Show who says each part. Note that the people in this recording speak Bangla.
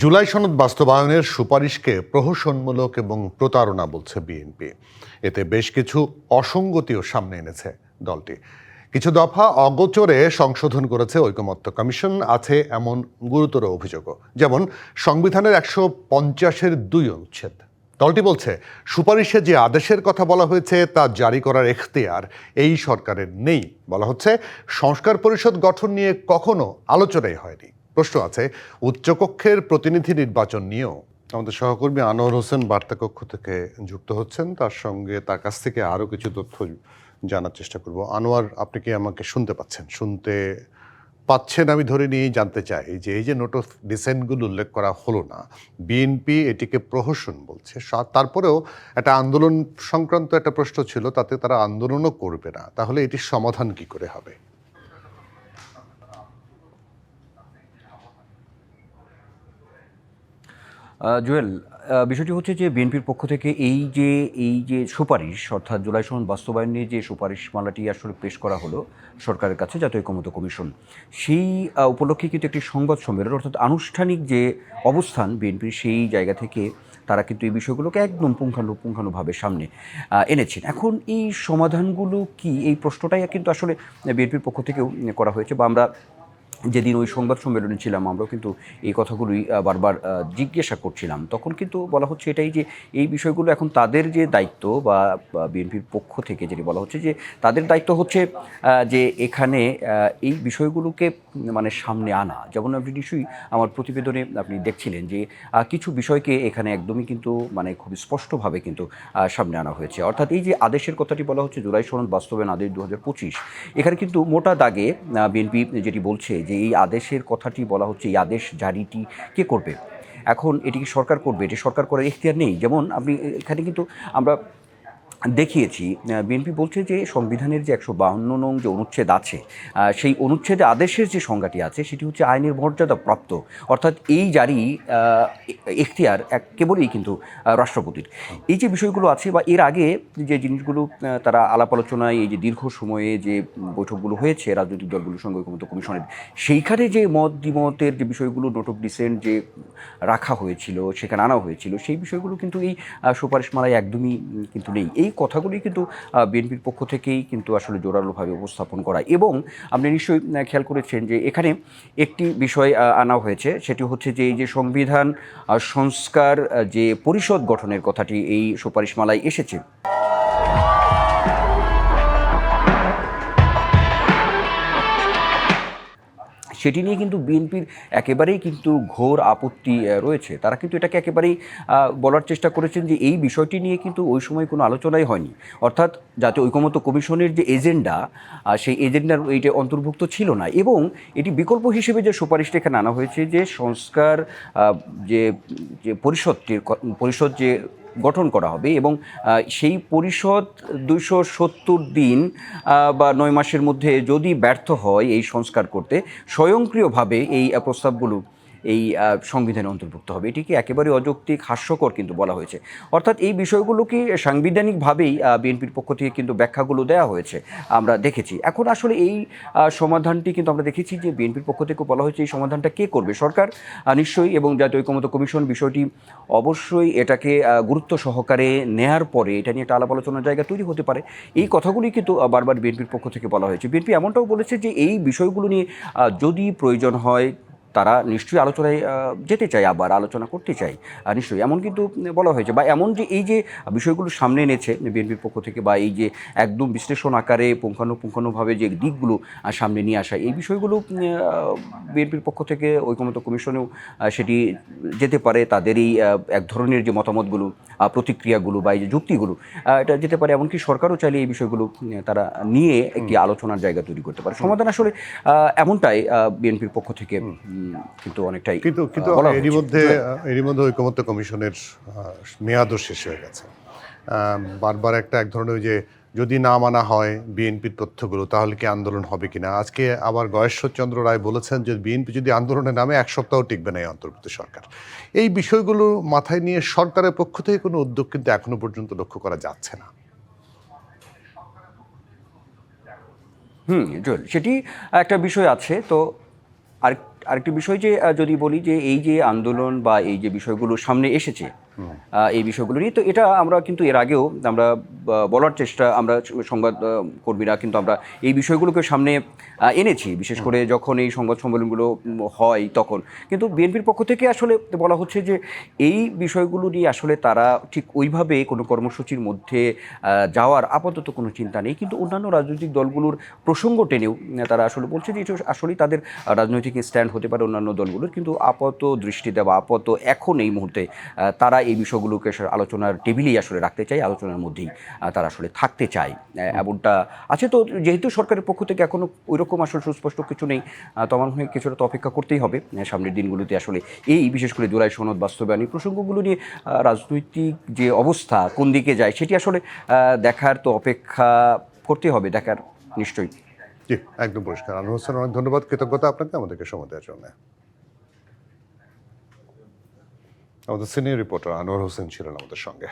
Speaker 1: জুলাই সনদ বাস্তবায়নের সুপারিশকে প্রহসনমূলক এবং প্রতারণা বলছে বিএনপি। এতে বেশ কিছু অসঙ্গতিও সামনে এনেছে দলটি। কিছু দফা অগোচরে সংশোধন করেছে ঐকমত্য কমিশন, আছে এমন গুরুতর অভিযোগও, যেমন সংবিধানের একশো পঞ্চাশের দুই অনুচ্ছেদ। দলটি বলছে, সুপারিশে যে আদেশের কথা বলা হয়েছে তা জারি করার এখতিয়ার এই সরকারের নেই। বলা হচ্ছে, সংস্কার পরিষদ গঠন নিয়ে কখনো আলোচনাই হয়নি। প্রশ্ন আছে, উচ্চকক্ষের প্রতিনিধি নির্বাচন নিয়েও। আমাদের সহকর্মী আনোয়ার হোসেন বার্তাকক্ষ থেকে যুক্ত হচ্ছেন, তার সঙ্গে তার কাছ থেকে আরও কিছু তথ্য জানার চেষ্টা করব। আনোয়ার, আপনি কি আমাকে শুনতে পাচ্ছেন? শুনতে পাচ্ছেন আমি ধরে নিয়েই জানতে চাই যে এই যে নোট অফ ডিসেন্টগুলো উল্লেখ করা হলো না, বিএনপি এটিকে প্রহসন বলছে। তারপরেও একটা আন্দোলন সংক্রান্ত একটা প্রশ্ন ছিল, তাতে তারা আন্দোলনও করবে না। তাহলে এটির সমাধান কি করে হবে?
Speaker 2: জুয়েল বিষয়টি হচ্ছে যে বিএনপির পক্ষ থেকে এই যে এই যে সুপারিশ, অর্থাৎ জুলাই সনদ বাস্তবায়ন নিয়ে যে সুপারিশমালাটি আসলে পেশ করা হলো সরকারের কাছে, জাতীয় ঐকমত্য কমিশন, সেই উপলক্ষে কিন্তু একটি সংবাদ সম্মেলন, অর্থাৎ আনুষ্ঠানিক যে অবস্থান বিএনপির সেই জায়গা থেকে তারা কিন্তু এই বিষয়গুলোকে একদম পুঙ্খানুপুঙ্খানুভাবে সামনে এনেছেন। এখন এই সমাধানগুলো কি, এই প্রশ্নটাই কিন্তু আসলে বিএনপির পক্ষ থেকেও করা হয়েছে বা আমরা যেদিন ওই সংবাদ সম্মেলনে ছিলাম, আমরাও কিন্তু এই কথাগুলোই বারবার জিজ্ঞাসা করছিলাম। তখন কিন্তু বলা হচ্ছে এটাই যে, এই বিষয়গুলো এখন তাদের যে দায়িত্ব বা বিএনপির পক্ষ থেকে যেটি বলা হচ্ছে যে, তাদের দায়িত্ব হচ্ছে যে এখানে এই বিষয়গুলোকে মানে সামনে আনা। যেমন আপনি নিশ্চয়ই আমার প্রতিবেদনে আপনি দেখছিলেন যে কিছু বিষয়কে এখানে একদমই কিন্তু মানে খুব স্পষ্টভাবে কিন্তু সামনে আনা হয়েছে। অর্থাৎ এই যে আদেশের কথাটি বলা হচ্ছে জুলাই সনদ বাস্তবায়ন আদেশ দু হাজার পঁচিশ, এখানে কিন্তু মোটা দাগে বিএনপি যেটি বলছে যে এই আদেশের কথাটি বলা হচ্ছে, এই আদেশ জারিটি কে করবে? এখন এটি কি সরকার করবে? এটি সরকার করার এখতিয়ার নেই? যেমন আপনি এখানে কিন্তু আমরা দেখিয়েছি বিএনপি বলছে যে সংবিধানের যে একশো বাহান্ন নং যে অনুচ্ছেদ আছে সেই অনুচ্ছেদে আদেশের যে সংজ্ঞাটি আছে, সেটি হচ্ছে আইনের মর্যাদা প্রাপ্ত অর্থাৎ এই জারি এখতিয়ার এক, কেবলই কিন্তু রাষ্ট্রপতির। এই যে বিষয়গুলো আছে বা এর আগে যে জিনিসগুলো তারা আলাপ আলোচনায় এই যে দীর্ঘ সময়ে যে বৈঠকগুলো হয়েছে, রাজনৈতিক দলগুলোর সঙ্গে ঐকমত্য কমিশনের, সেইখানে যে মত দ্বিমতের যে বিষয়গুলো, নোট অফ ডিসেন্ট যে রাখা হয়েছিল, সেখানে আনা হয়েছিল, সেই বিষয়গুলো কিন্তু এই সুপারিশমালায় একদমই কিন্তু নেই। এই কথাগুলি কিন্তু বিএনপির পক্ষ থেকেই কিন্তু আসলে জোরালোভাবে উপস্থাপন করা। এবং আপনি নিশ্চয়ই খেয়াল করেছেন যে এখানে একটি বিষয় আনা হয়েছে, সেটি হচ্ছে যে এই যে সংবিধান সংস্কার যে পরিষদ গঠনের কথাটি এই সুপারিশমালায় এসেছে। সেটি নিয়ে কিন্তু বিএনপির একেবারেই কিন্তু ঘোর আপত্তি রয়েছে। তারা কিন্তু এটাকে একেবারেই বলার চেষ্টা করেছেন যে এই বিষয়টি নিয়ে কিন্তু ওই সময় কোনো আলোচনাই হয়নি। অর্থাৎ জাতীয় ঐকমত্য কমিশনের যে এজেন্ডা সেই এজেন্ডার এইটা অন্তর্ভুক্ত ছিল না এবং এটি বিকল্প হিসেবে যে সুপারিশটা এখানে আনা হয়েছে যে সংস্কার যে যে পরিষদটির পরিষদ যে গঠন করা হবে এবং সেই পরিষদ দুইশো সত্তর দিন বা নয় মাসের মধ্যে যদি ব্যর্থ হয় এই সংস্কার করতে, স্বয়ংক্রিয়ভাবে এই প্রস্তাবগুলো এই সংবিধানে অন্তর্ভুক্ত হবে। এটিকে একেবারে অযৌক্তিক, হাস্যকর কিন্তু বলা হয়েছে। অর্থাৎ এই বিষয়গুলোকে সাংবিধানিকভাবেই বিএনপির পক্ষ থেকে কিন্তু ব্যাখ্যাগুলো দেওয়া হয়েছে? আমরা দেখেছি। এখন আসলে এই সমাধানটি কিন্তু আমরা দেখেছি যে বিএনপির পক্ষ থেকে বলা হয়েছে এই সমাধানটা কে করবে? সরকার নিশ্চয়ই এবং জাতীয় ঐকমত্য কমিশন বিষয়টি অবশ্যই এটাকে গুরুত্ব সহকারে নেয়ার পরে এটা নিয়ে একটা আলাপ আলোচনার জায়গা তৈরি হতে পারে। এই কথাগুলি কিন্তু বারবার বিএনপির পক্ষ থেকে বলা হয়েছে। বিএনপি এমনটাও বলেছে যে এই বিষয়গুলো নিয়ে যদি প্রয়োজন হয় তারা নিশ্চয়ই আলোচনায় যেতে চায় আবার আলোচনা করতে চায়। আর নিশ্চয়ই এমন কিন্তু বলা হয়েছে। বা এমন যে এই যে বিষয়গুলো সামনে এনেছে বিএনপির পক্ষ থেকে বা এই যে একদম বিশ্লেষণ আকারে পুঙ্খানুপুঙ্খানুভাবে যে দিকগুলো সামনে নিয়ে আসা এই বিষয়গুলো বিএনপির পক্ষ থেকে ঐকমত্য কমিশনেও সেটি যেতে পারে তাদের এই এক ধরনের যে মতামতগুলো প্রতিক্রিয়াগুলো বা এই যে যুক্তিগুলো এটা যেতে পারে। এমনকি সরকারও চাইলে এই বিষয়গুলো তারা নিয়ে একটি আলোচনার জায়গা তৈরি করতে পারে। সমাধান আসলে এমনটাই বিএনপির পক্ষ থেকে কিন্তু অনেকটাই
Speaker 1: কিন্তু কিন্তু এরই মধ্যে এরই মধ্যে ঐকমত্য কমিশনের মেয়াদও শেষ হয়ে গেছে। বারবার একটা এক ধরনের ওই যে যদি না মানা হয় বিএনপির তথ্যগুলো তাহলে কি আন্দোলন হবে কিনা? আজকে আবার গয়েশ্বরচন্দ্র রায় বলেছেন যে বিএনপি যদি আন্দোলনে নামে এক সপ্তাহ টিকবে না এই অন্তর্ভুক্ত সরকার। এই বিষয়গুলো মাথায় নিয়ে সরকারের পক্ষ থেকে কোনো উদ্যোগ কিন্তু এখনও পর্যন্ত লক্ষ্য করা যাচ্ছে না।
Speaker 2: হুম সেটি একটা বিষয় আছে। তো আর আরেকটি বিষয় যে যদি বলি যে, এই যে আন্দোলন বা এই যে বিষয়গুলো সামনে এসেছে এই বিষয়গুলো নিয়ে। তো এটা আমরা কিন্তু এর আগেও আমরা বলার চেষ্টা আমরা সংবাদ কর্মীরা কিন্তু আমরা এই বিষয়গুলোকে সামনে এনেছি। বিশেষ করে যখন এই সংবাদ সম্মেলনগুলো হয় তখন। কিন্তু বিএনপির পক্ষ থেকে আসলে বলা হচ্ছে যে এই বিষয়গুলো নিয়ে আসলে তারা ঠিক ওইভাবে কোনো কর্মসূচির মধ্যে যাওয়ার আপাতত কোনো চিন্তা নেই। কিন্তু অন্যান্য রাজনৈতিক দলগুলোর প্রসঙ্গ টেনেও তারা আসলে বলছে যে এটা আসলেই তাদের রাজনৈতিক স্ট্যান্ড হতে পারে অন্যান্য দলগুলোর। কিন্তু আপাত দৃষ্টিতে বা আপাত এখন এই মুহূর্তে তারা এই বিষয়গুলোকে আলোচনার টেবিলেই আসলে রাখতে চাই আলোচনার মধ্যেই তারা আসলে থাকতে চায়। এমনটা আছে তো যেহেতু সরকারের পক্ষ থেকে এখনও ওইরকম আসলে সুস্পষ্ট কিছু নেই তো আমার মনে হয় কিছুটা তো অপেক্ষা করতেই হবে। সামনের দিনগুলোতে আসলে এই বিশেষ করে জুলাই সনদ বাস্তবায়ন এই প্রসঙ্গগুলো নিয়ে রাজনৈতিক যে অবস্থা কোন দিকে যায় সেটি আসলে দেখার তো অপেক্ষা করতে হবে দেখার নিশ্চয়ই।
Speaker 1: জি একদম পরিষ্কার। আনোয়ার হোসেন অনেক ধন্যবাদ। কৃতজ্ঞতা আপনাকে আমাদেরকে সময় দেওয়ার জন্য। আমাদের সিনিয়র রিপোর্টার আনোয়ার হোসেন ছিলেন আমাদের সঙ্গে।